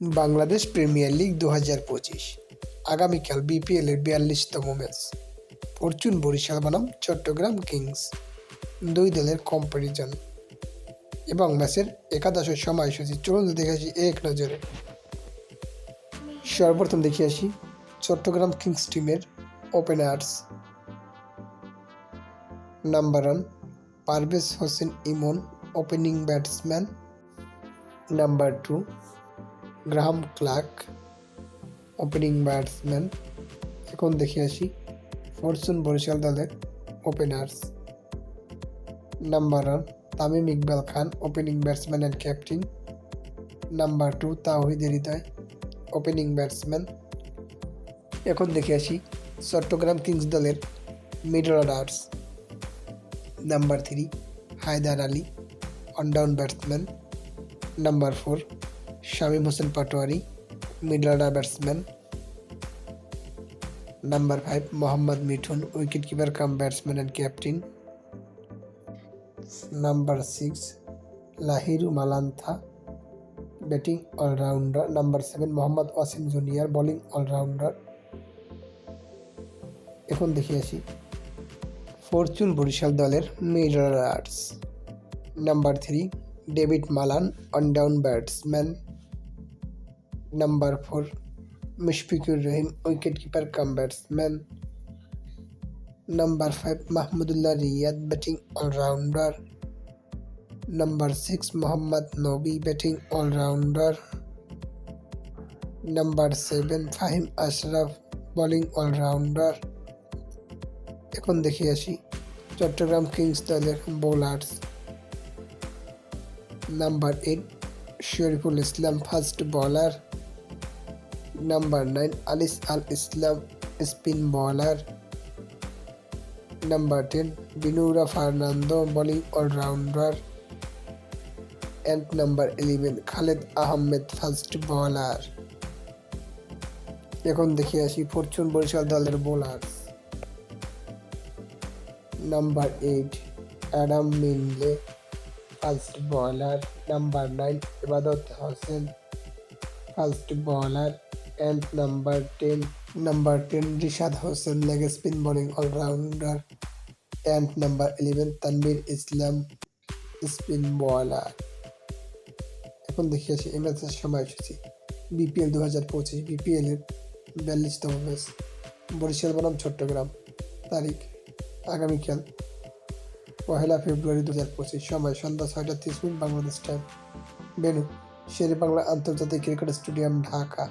Bangladesh premier league দু হাজার পঁচিশ। আগামীকাল বিপিএল এর বিয়াল্লিশতম ম্যাচ। ফরচুন বরিশাল বনাম, চট্টগ্রাম কিংস দুই দলের কম্পারিজন এবং ম্যাচের একাদশের সময়সূচি চলুন দেখে আসি এক নজরে। সর্বপ্রথম দেখে আসি চট্টগ্রাম কিংস টিমের openers number one Parvez Hossain Emon opening batsman number two Graham Clarke, opening batsman. এখন দেখে আসি ফরচুন বরিশাল দলের openers. Number one Tamim Iqbal Khan, opening batsman and captain. Number two Towhid Hridoy, opening batsman. এখন দেখে আসি Chattogram Kings দলের middle orders. Number three Haider Ali one down batsman. Number four Shamim Hossain Patwari middle order batsman. Number five, Mohammad Mithun wicket keeper cum batsman and captain. Number six, Lahiru Malantha, batting allrounder. Number seven, Mohammad Wasim junior, bowling allrounder. এখন দেখে আসি Fortune Barishal দলের middle number three David Malan one down batsman number four Mushfiqur Rahim wicket keeper cum batsman number five Mahmudullah Riyad batting allrounder number six Mohammad Nabi batting allrounder number seven Faheem Ashraf bowling allrounder এখন দেখে আসি, Chattogram Kings দলের bowlers number eight Shoriful Islam fast bowler number nine Alis Al Islam spin bowler number ten Binura Fernando bowling allrounder and number eleven Khaled Ahmed fast bowler এখন দেখে আসি Fortune Barishal দলের bowler number eight Adam Milne fast bowler number nine Ebadot Hossain fast bowler and number ten number ten Rishad Hossain leg spin bowling allrounder and number eleven Tanvir Islam spin bowler এখন দেখি আসি এই ম্যাচের সময়সূচি BPL দু হাজার পঁচিশ BPL এর বিয়াল্লিশতম ম্যাচ বরিশাল বনাম, চট্টগ্রাম। তারিখ, আগামীকাল পহেলা ফেব্রুয়ারি দু হাজার পঁচিশ সময় সন্ধ্যা ছয়টা তিরিশ minute Bangladesh time venue Shere Bangla আন্তর্জাতিক ক্রিকেট স্টেডিয়াম ঢাকা